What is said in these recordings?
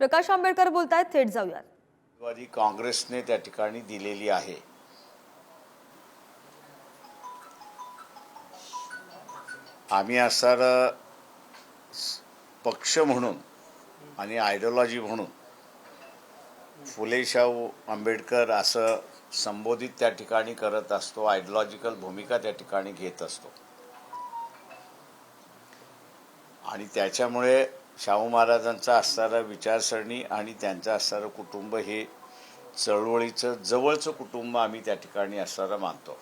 प्रकाश आंबेडकर बोलतायत थेट जाऊयात. उमेदवारी काँग्रेसने त्या ठिकाणी दिलेली आहे. आम्ही असणार पक्ष म्हणून आणि आयडिओलॉजी म्हणून फुलेशाहू आंबेडकर असं संबोधित त्या ठिकाणी करत असतो आयडिओलॉजिकल भूमिका त्या ठिकाणी घेत असतो. आणि त्याच्यामुळे शाहू महाराजांचा असणारा विचारसरणी आणि त्यांचं असणारं कुटुंब हे चळवळीचं जवळचं कुटुंब आम्ही त्या ठिकाणी असणारं मानतो.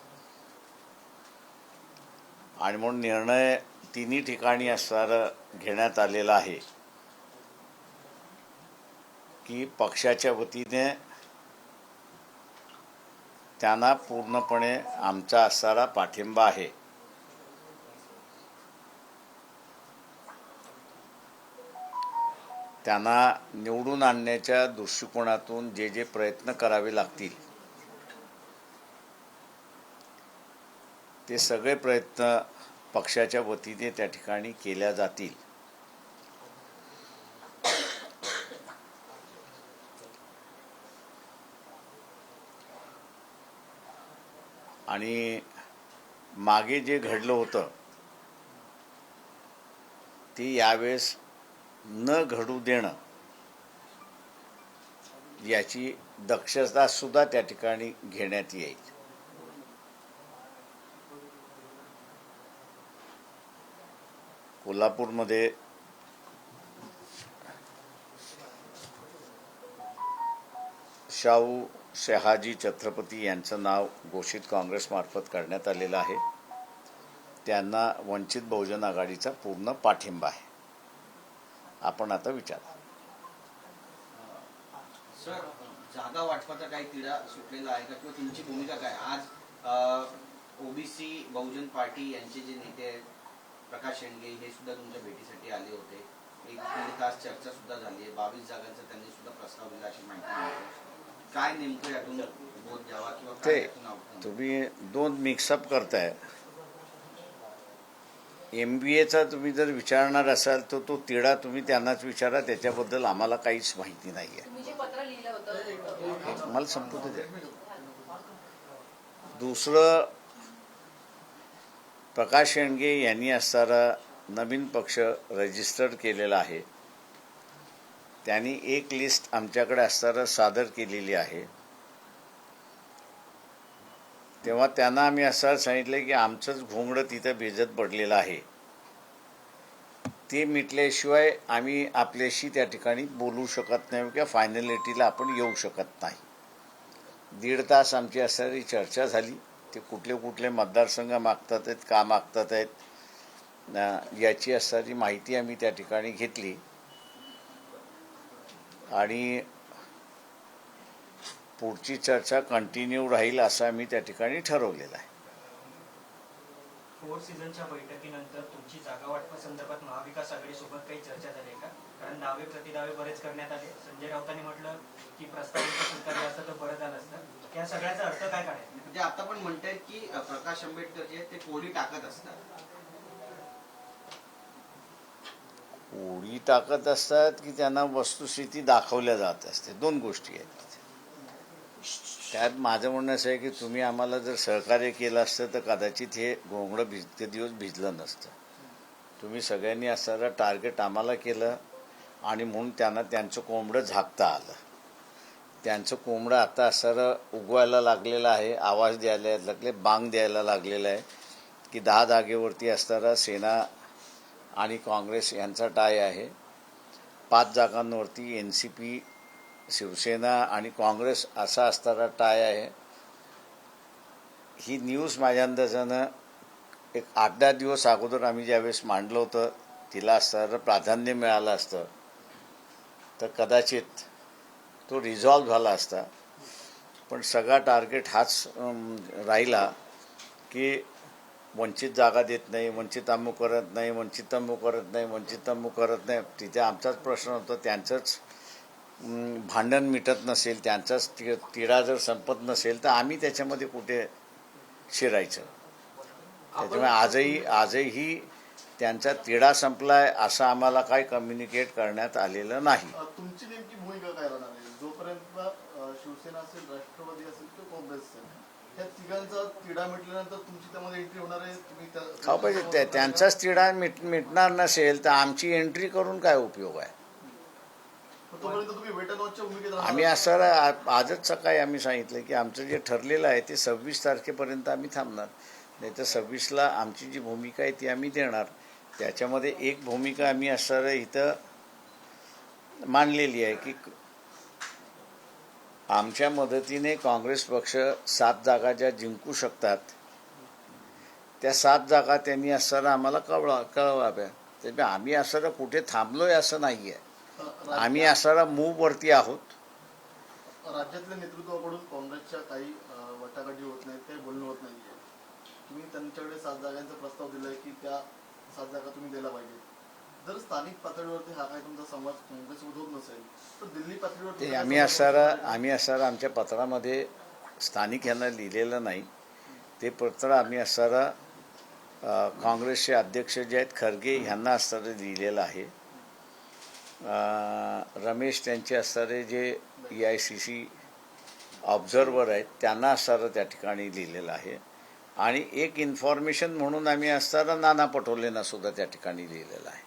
आणि म्हणून निर्णय तिन्ही ठिकाणी असणारं घेण्यात आलेला आहे की पक्षाच्या वतीने त्यांना पूर्णपणे आमचा असणारा पाठिंबा आहे. त्यांना निवडून आणण्याच्या दृष्टिकोनातून जे जे प्रयत्न करावे लागतील ते सगळे प्रयत्न पक्षाच्या वतीने त्या ठिकाणी केल्या जातील. आणि मागे जे घडलं होतं ते यावेळेस न घडू देणं याची दक्षता सुद्धा त्या ठिकाणी घेण्यात येईल. कोल्हापूरमध्ये शाहू शहाजी छत्रपती यांचं नाव घोषित काँग्रेसमार्फत करण्यात आलेलं आहे. त्यांना वंचित बहुजन आघाडीचा पूर्ण पाठिंबा आहे. आपण आता विचारा. सर जागा वाटपाचा काही तिढा सुटलेला आहे का? किंवा तुमची भूमिका काय? आज ओबीसी बहुजन पार्टी यांचे जे नेते आहेत प्रकाश शेंडगे हे सुद्धा तुमच्या भेटीसाठी आले होते. एक दीड तास चर्चा सुद्धा झाली आहे. बावीस जागांचा त्यांनी सुद्धा प्रस्ताव दिला अशी माहिती मिळते. काय नेमकं यातून बोध द्यावा किंवा काय यातून? तुम्ही दोन मिक्सअप करताय. एम बी एचा तुम्ही जर विचारणार असाल तर तो तिढा तुम्ही त्यांनाच विचारा. त्याच्याबद्दल आम्हाला काहीच माहिती नाही आहे मला संपू दे. दुसरं प्रकाश शेंडगे यांनी असणारा नवीन पक्ष रजिस्टर केलेला आहे. त्यांनी एक लिस्ट आमच्याकडे असताना सादर केलेली आहे. तेव्हा त्यांना आम्ही असं सांगितलं की आमचंच घोंगडं तिथं भेजत पडलेलं आहे. ते मिटल्याशिवाय आम्ही आपल्याशी त्या ठिकाणी बोलू शकत नाही किंवा फायनलिटीला आपण येऊ शकत नाही. दीड तास आमची असणारी चर्चा झाली. ते कुठले कुठले मतदारसंघ मागतात आहेत का मागतात आहेत याची असणारी माहिती आम्ही त्या ठिकाणी घेतली. आणि पुढची चर्चा कंटिन्यू राहील असं आम्ही त्या ठिकाणी ठरवलेलं आहे. फोर सीझनच्या बैठकीनंतर तुमची जागा वाटपासंदर्भात महाविकास आघाडीसोबत काही चर्चा झाली का? कारण दावे प्रतिदावे बरेच करण्यात आले. संजय राऊतांनी म्हटलं की प्रस्ताव जर स्वीकारला असतं तर बरं झालं असतं. त्या सगळ्याचा अर्थ काय काढायचा? ते आता पण म्हणतायत की प्रकाश आंबेडकर जे ते टाकत असतात. उडी टाकत असतात की त्यांना वस्तुस्थिती दाखवल्या जात असते. दोन गोष्टी आहेत. त्यात माझं म्हणणं असं आहे की तुम्ही आम्हाला जर सहकार्य केलं असतं तर कदाचित हे घोंगडं भिज ते दिवस भिजलं नसतं. तुम्ही सगळ्यांनी असणारं टार्गेट आम्हाला केलं आणि म्हणून त्यांना त्यांचं कोंबडं झाकता आलं. त्यांचं कोंबडं आता असणारं उगवायला लागलेलं आहे आवाज द्यायला लागले बांग द्यायला लागलेलं आहे की दहा जागेवरती असणारा सेना आणि काँग्रेस यांचा टाय आहे. पाच जागांवरती एन सी पी शिवसेना आणि काँग्रेस असा असणारा टाय आहे. ही न्यूज माझ्या अंदाजानं एक आठ दहा दिवस अगोदर आम्ही ज्यावेळेस मांडलं होतं तिला असणारं प्राधान्य मिळालं असतं. तर कदाचित तो रिझॉल्व झाला असता. पण सगळा टार्गेट हाच राहिला की वंचित जागा देत नाही वंचित अमुक करत नाही वंचित अमुक करत नाही वंचित अमुक करत नाही. तिथे आमचाच प्रश्न होता त्यांचंच भांडण मिटत नसेल त्यांचाच ति- तिढा जर संपत नसेल तर आम्ही त्याच्यामध्ये कुठे शिरायचं? त्याच्यामुळे आजही आजही त्यांचा तिढा संपलाय असं आम्हाला काही कम्युनिकेट करण्यात आलेलं नाही. तुमची नेमकी भूमिका काय राहणार आहे? जोपर्यंत शिवसेना असेल राष्ट्रवादी असेल किंवा काँग्रेस असेल पाहिजे त्यांचाच तिढा मिट मिटणार नसेल तर आमची एंट्री करून काय उपयोग आहे मग तोपर्यंत तुम्ही वेट अँड वॉचच्या भूमिकेत राहणार आम्ही असं आजच सकाळी आम्ही सांगितलं की आमचं जे ठरलेलं आहे ते सव्वीस तारखेपर्यंत आम्ही थांबणार. नाही तर सव्वीसला आमची जी भूमिका आहे ती आम्ही देणार. त्याच्यामध्ये एक भूमिका आम्ही असणार इथं मांडलेली आहे की आमच्या मदतीने काँग्रेस पक्ष सात जागा ज्या जिंकू शकतात त्या सात जागा त्यांनी असताना आम्हाला कळवा कळवाव्या. त्यामुळे आम्ही असं कुठे थांबलोय असं नाही आहे आम्ही असणारा मूववरती आहोत. राज्यातल्या नेतृत्वाकडून काँग्रेसच्या काही वाटाघाटी होत नाहीत काही बोलणं होत नाहीये. तुम्ही त्यांच्याकडे सात जागांचा प्रस्ताव दिलाय की त्या सात जागा तुम्ही द्यायला पाहिजे जर स्थानिक पातळीवरती हा काही तुमचा संवाद काँग्रेससोबत होत नसेल तर दिल्ली पातळीवरती आम्ही असणारा नाही? आम्ही असणारा आमच्या पत्रामध्ये स्थानिक यांना लिहिलेलं नाही. ते पत्र आम्ही असणारा काँग्रेसचे अध्यक्ष जे आहेत खरगे ह्यांना असणारं लिहिलेलं आहे. रमेश त्यांचे असणारे जे E I C C observer आहेत त्यांना असणारं त्या ठिकाणी लिहिलेलं आहे. आणि एक इन्फॉर्मेशन म्हणून आम्ही असताना नाना पटोलेंना सुद्धा त्या ठिकाणी लिहिलेलं आहे.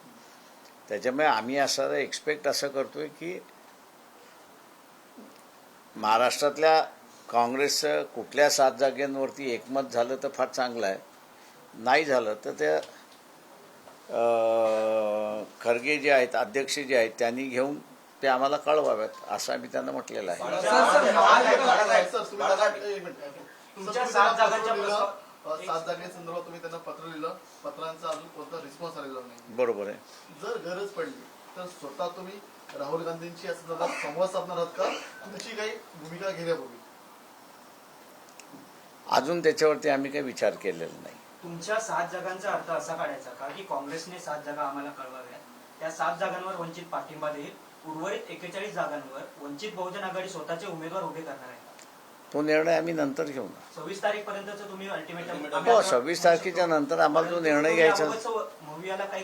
त्याच्यामुळे आम्ही असणारं एक्सपेक्ट असं करतोय की महाराष्ट्रातल्या काँग्रेसचं कुठल्या सात जागेंवरती एकमत झालं तर फार चांगलं आहे. नाही झालं तर त्या खरगे जे आहेत अध्यक्ष जे आहेत त्यांनी घेऊन ते आम्हाला कळवाव्यात असं आम्ही त्यांना म्हटलेलं आहे. सर, सर, महाविकास- सर, तुम्ही त्यांना- एक मिनिट. सर, तुमच्या तुम्ही सात जागेसंदर्भात तुम्ही त्यांना पत्र लिहिलं. पत्रांचा अजून कोणता रिस्पॉन्स आलेला नाही. बरोबर आहे. जर गरज पडली तर स्वतः तुम्ही राहुल गांधींची या संदर्भात संवाद साधणार आहात का? तुमची काही भूमिका घेण्यापूर्वी. अजून त्याच्यावरती आम्ही काही विचार केलेला नाही. तुमच्या सात जागांचा अर्थ असा काढायचा का की काँग्रेसने सात जागा आम्हाला कळवाव्यात? त्या सात जागांवर वंचित पाठिंबा देईल. उर्वरित एकेचाळीस जागांवर वंचित बहुजन आघाडी स्वतःचे उमेदवार उभे करणार आहे. तो निर्णय आम्ही नंतर घेऊ ना. सव्वीस तारीख पर्यंतच तुम्ही अल्टिमेटम हो सव्वीस तारखेच्या नंतर आम्हाला जो निर्णय घ्यायचा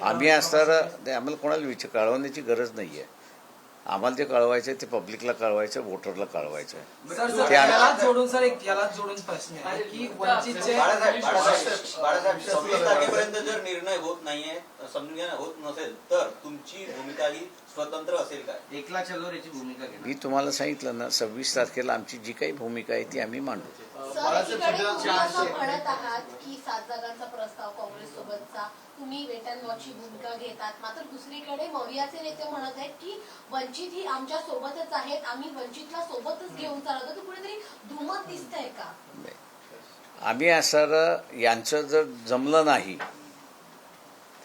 आम्ही असताना ते आम्हाला कोणाला विचार कळवण्याची गरज नाही आहे आम्हाला ते कळवायचं ते पब्लिकला कळवायचं वोटरला कळवायचं. आहे सर सर ते आम्ही- यालाच जोडून सर एक यालाच जोडून प्रश्न आहे की वंचितचे बाळासाहेब बाळासाहेब बाळासाहेब सव्वीस तारखेपर्यंत जर निर्णय होत नाहीये समजून घ्या ना, होत नसेल तर तुमची भूमिका ही स्वतंत्र असेल काय? एकला चलो याची भूमिका घेणार. मी तुम्हाला सांगितलं ना सव्वीस तारखेला आमची जी काही भूमिका आहे ती आम्ही मांडू. सर एकीकडे तुम्ही असं म्हणत आहात की सात जागांचा प्रस्ताव काँग्रेस सोबतचा तुम्ही वेट अँड वॉचची भूमिका घेतात. मात्र दुसरीकडे मवियाचे नेते म्हणत आहेत की वंचित ही आमच्या सोबतच आहेत. आम्ही वंचितला सोबतच घेऊन चालतो तर कुठेतरी धुमत दिसतंय का? आम्ही असं यांचं जर जमलं नाही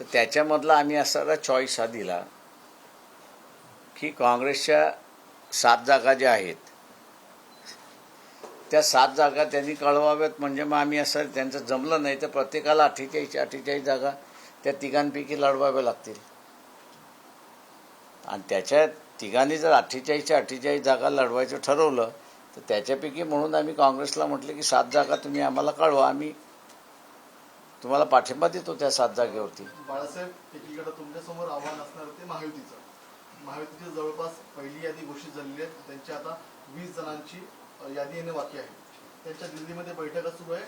तर त्याच्यामधला आम्ही असारा चॉईस हा दिला की काँग्रेसच्या सात जागा ज्या आहेत त्या सात जागा त्यांनी कळवाव्यात म्हणजे मग आम्ही असं त्यांचं जमलं नाही तर प्रत्येकाला अठ्ठेचाळीस अठ्ठेचाळीस जागा त्या तिघांपैकी लढवाव्या लागतील. आणि त्याच्या तिघांनी जर अठ्ठेचाळीसच्या अठ्ठेचाळीस जागा लढवायचं ठरवलं तर त्याच्यापैकी म्हणून आम्ही काँग्रेसला म्हटलं की सात जागा तुम्ही आम्हाला कळवा आम्ही तुम्हाला पाठिंबा देतो त्या सात जागेवरती. बाळासाहेब एकीकडे तुमच्यासमोर आव्हान असणार ते महायुतीचं. महायुतीची जवळपास पहिली यादी घोषित झालेली आहे. त्यांची आता वीस जणांची यादी येणे बाकी आहे. त्यांच्या दिल्लीमध्ये बैठका सुरू आहे.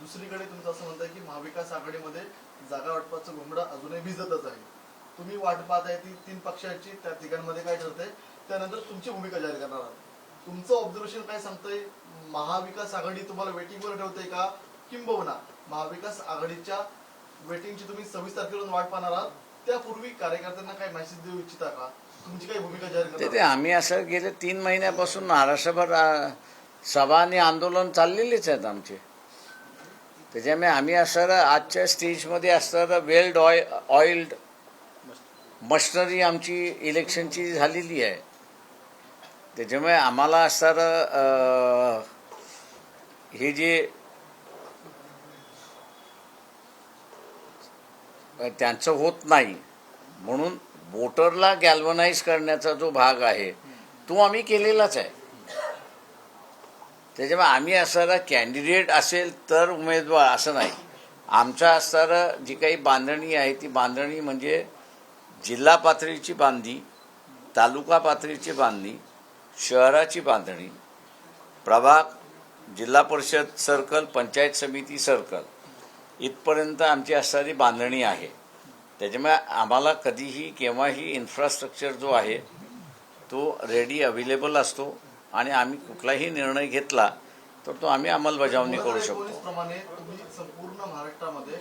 दुसरीकडे तुमचं असं म्हणताय की महाविकास आघाडीमध्ये जागा वाटपाचं घोंगडा अजूनही भिजतच आहे. तुम्ही वाट पाहत आहे ती तीन पक्षांची त्या तिघांमध्ये काय ठरते त्यानंतर तुमची भूमिका जाहीर करणार आहात. तुमचं ऑब्झर्वेशन काय सांगतंय? महाविकास आघाडी तुम्हाला वेटिंगवर ठेवते का? किंबहुना महाविकास आघाडीच्या वेटिंगची तुम्ही सव्वीस तारखेवरून वाट पाहणार आहात. त्यापूर्वी कार्यकर्त्यांना काय मेसेज देऊ इच्छिता का? तुमची काही भूमिका जाहीर ते ते करणार आम्ही असं गेले तीन महिन्यापासून महाराष्ट्रभर सभा आणि आंदोलन चाललेलेच आहेत आमचे. त्याच्यामुळे आम्ही असं आजच्या स्टेजमध्ये असणारं वेल्ड ऑइ ऑइल्ड मशनरी आमची इलेक्शनची झालेली आहे. त्याच्यामुळे आम्हाला असणारं हे जे त्यांचं होत नाही म्हणून वोटरला गॅल्वनाईज करण्याचा जो भाग आहे तो आम्ही केलेलाच आहे. त्याच्यामुळे आम्ही असणारा कॅन्डिडेट असेल तर उमेदवार असं नाही. आमच्या असणारं जी काही बांधणी आहे ती बांधणी म्हणजे जिल्हा पातळीची बांधणी तालुका पातळीची बांधणी शहराची बांधणी प्रभाग जिल्हा परिषद सर्कल पंचायत समिती सर्कल इथपर्यंत आमची असणारी बांधणी आहे. त्याच्यामुळे आम्हाला कधीही केव्हाही इन्फ्रास्ट्रक्चर जो आहे तो रेडी अवेलेबल असतो. आणि आम्ही कुठलाही निर्णय घेतला तर तो आम्ही अंमलबजावणी करू शकतो. प्रमाणे तुम्ही संपूर्ण महाराष्ट्रामध्ये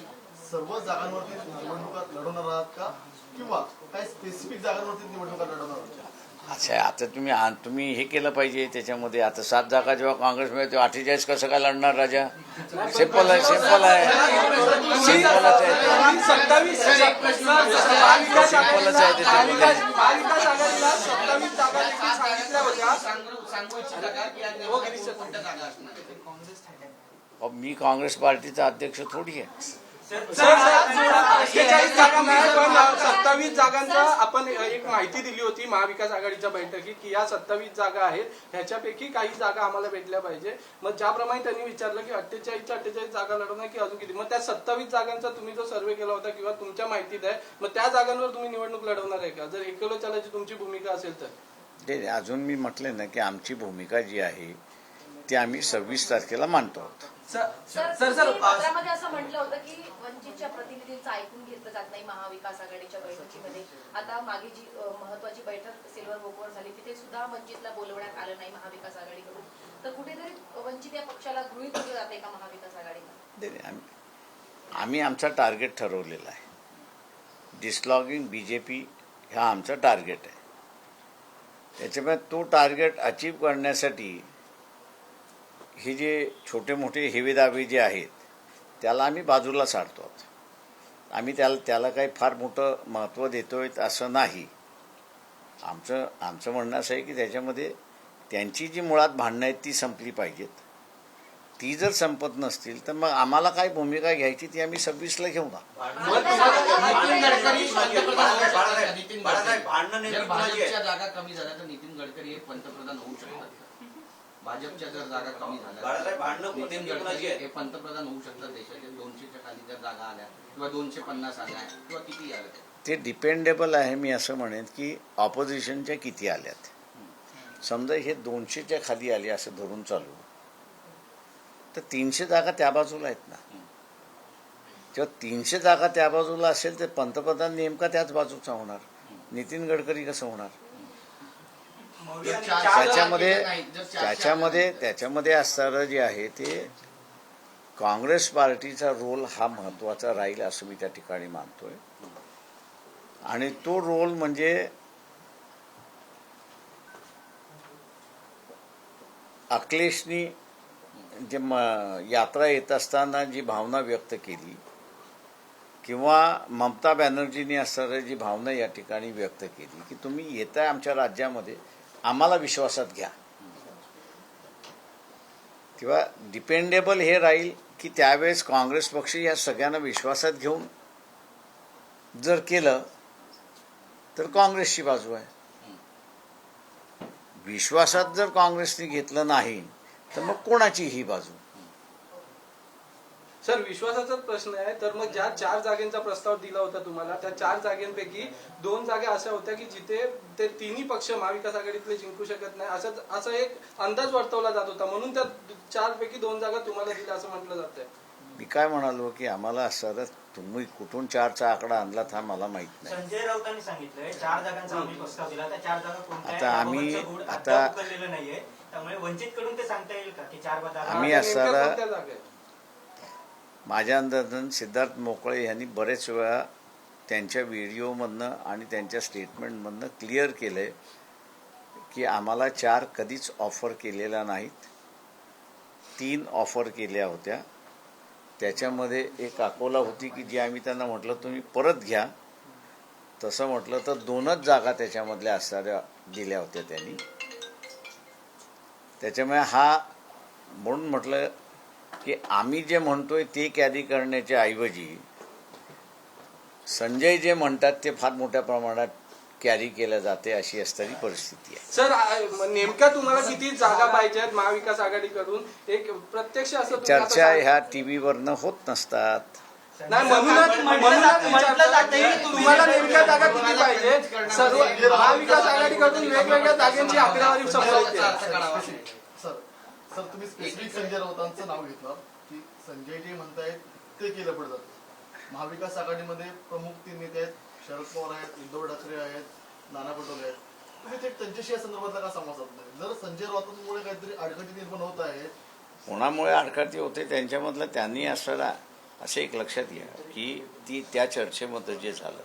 सर्व जागांवरती निवडणुका लढवणार आहात का? किंवा काही स्पेसिफिक जागांवरती निवडणुका लढवणार आहात अच्छा आता तुम्ही तुम्ही हे केलं पाहिजे त्याच्यामध्ये. आता सात जागा जेव्हा काँग्रेस मिळेल तेव्हा अठ्ठेचाळीस कसं काय लढणार राजा? सिंपल आहे सिंपल आहे. सिंपलच आहे. सिंपलच आहे. सांगू इच्छिता का की कोणत्या जागा असणार? अहो, मी काँग्रेस पार्टीचा अध्यक्ष थोडी आहे जागा पण सत्तावीस जागांचा आपण एक माहिती दिली होती महाविकास आघाडीच्या बैठकीत की या सत्तावीस जागा आहेत ह्याच्यापैकी काही जागा आम्हाला भेटल्या पाहिजे मग ज्याप्रमाणे त्यांनी विचारलं की अठ्ठेचाळीसच्या अठ्ठेचाळीस जागा लढवणार की अजून किती मग त्या सत्तावीस जागांचा तुम्ही जो सर्वे केला होता किंवा तुमच्या माहितीत आहे मग त्या जागांवर तुम्ही निवडणूक लढवणार आहे का जर एकलो चालायची तुमची भूमिका असेल तर ते अजून मी म्हटले ना की आमची भूमिका जी आहे ती आम्ही सव्वीस तारखेला मांडतो आहोत. सर तुम्ही पत्रामध्ये असं म्हटलं होतं की वंचितच्या प्रतिनिधींचं ऐकून घेतलं जात नाही महाविकास आघाडीच्या बैठकीमध्ये. आता मागे जी महत्वाची बैठक सिल्वर वोकवर झाली तिथे सुद्धा वंचितला बोलवण्यात आलं नाही महाविकास आघाडीकडून. तर कुठेतरी वंचित या पक्षाला गृहीत धरलं जाते का महाविकास आघाडीला नाही, नाही, आम्ही आम्ही आमचा टार्गेट ठरवलेला आहे. डिसलॉगिंग बी जे पी हा आमचा टार्गेट आहे. त्याच्यामुळे तो टार्गेट अचीव करण्यासाठी हे जे छोटे मोठे हेवेदावे जे आहेत त्याला आम्ही बाजूला सारतो. आहोत आम्ही त्याला त्याला काही फार मोठं महत्त्व देतो आहे असं नाही. आमचं आमचं म्हणणं असं आहे की त्याच्यामध्ये त्यांची जी मुळात भांडणं आहेत ती संपली पाहिजेत. ती जर संपत नसतील तर मग आम्हाला काय भूमिका घ्यायची ती आम्ही सव्वीसला घेऊ ना नितीन गडकरी पंतप्रधान होऊ शकतात का? नितीन बाळासाहेब, गडकरी भांडणं नेमकी जर कोणाची आहे? भाजपच्या जागा कमी झाल्या तर नितीन गडकरी हे पंतप्रधान होऊ शकतात का? भाजपच्या जर जागा कमी बाळासाहेब, भांडणं झाल्या कोण- नितीन नेमकी कोणाची गडकरी आहे? हे पंतप्रधान होऊ शकतात देशाचे दोनशेच्या खाली जर जागा आल्या किंवा दोनशे पन्नास आल्या किंवा किती आल्या ते डिपेंडेबल आहे मी असं म्हणेन की ऑपोजिशनच्या किती आल्यात समजा हे दोनशेच्या खाली आले असं धरून चालू तर तीनशे जागा त्या बाजूला आहेत ना. जेव्हा तीनशे जागा त्या बाजूला असेल तर पंतप्रधान नेमका त्याच बाजूचा होणार. नितीन गडकरी कसं होणार? त्याच्यामध्ये त्याच्यामध्ये त्याच्यामध्ये असणारं जे आहे ते काँग्रेस पार्टीचा रोल हा महत्त्वाचा राहील असं मी त्या ठिकाणी मानतोय. आणि तो रोल म्हणजे अखिलेशनी जे म यात्रा येत असताना जी भावना व्यक्त केली किंवा ममता बॅनर्जींनी असणारी जी भावना या ठिकाणी व्यक्त केली की तुम्ही येताय आमच्या राज्यामध्ये आम्हाला विश्वासात घ्या. किंवा डिपेंडेबल हे राहील की त्यावेळेस काँग्रेस पक्ष या सगळ्यांना विश्वासात घेऊन जर केलं तर काँग्रेसची बाजू आहे. विश्वासात जर काँग्रेसने घेतलं नाही तर मग कोणाची ही बाजू? सर विश्वासाचाच प्रश्न आहे. तर मग ज्या चार जागेंचा प्रस्ताव दिला होता तुम्हाला त्या चार जागेंपैकी दोन जागा अशा होत्या की जिथे ते तिन्ही पक्ष महाविकास आघाडीतले जिंकू शकत नाही असं असं एक अंदाज वर्तवला जात होता. म्हणून त्या चार पैकी दोन जागा तुम्हाला दिल्या असं म्हटलं जात आहे मी काय म्हणालो की आम्हाला असं तुम्ही कुठून चारचा आकडा आणलात हा मला माहीत नाही. संजय राऊतांनी सांगितलंय चार जागांचा आम्ही प्रस्ताव दिला. त्या चार जागा कोणत्या आता आम्ही- आता- त्यामुळे वंचित कडून ते सांगता येईल का की चार जागा आम्ही असणारा- आहेत? माझ्या अंदाजानं सिद्धार्थ मोकळे यांनी बरेच वेळा त्यांच्या व्हिडिओमधनं आणि त्यांच्या स्टेटमेंटमधनं क्लिअर केलं आहे की आम्हाला चार कधीच ऑफर केलेल्या नाहीत. तीन ऑफर केल्या होत्या. त्याच्यामध्ये एक अकोला होती की जी आम्ही त्यांना म्हटलं तुम्ही परत घ्या. तसं म्हटलं तर दोनच जागा त्याच्यामधल्या असणाऱ्या दिल्या होत्या त्यांनी. त्याच्यामुळे हा म्हणून म्हटलं की आम्ही जे म्हणतोय ते कॅरी करण्याच्या ऐवजी संजय जे म्हणतात ते फार मोठ्या प्रमाणात कॅरी केलं जाते अशी असणारी परिस्थिती आहे. सर नेमक्या तुम्हाला किती जागा पाहिजे आहेत महाविकास आघाडीकडून? एक प्रत्यक्ष असं चर्चा ह्या टी व्हीवरनं होत नसतात. नाही म्हणूनच म्हणूनच विचारतो. तुम्हाला नेमक्या जागा किती पाहिजे? सर्व महाविकास आघाडीकडून वेगवेगळ्या जागांची आकडेवारी समोर येते सर सर तुम्ही स्पेसिफिक संजय राऊतांचं नाव घेतलं. की संजय जे म्हणतायत ते केलं पडत महाविकास आघाडीमध्ये प्रमुख तीन नेते आहेत. शरद पवार आहेत उद्धव ठाकरे आहेत नाना पटोले आहेत. तुम्ही ते त्यांच्याशी या संदर्भातला का संवाद साधत नाही? जर संजय राऊतांमुळे काहीतरी अडचणी निर्माण होत आहेत कोणामुळे आडकाठी होते त्यांच्यामधलं त्यांनी असलेला असं एक लक्षात घ्या की ती त्या चर्चेमध्ये जे झालं.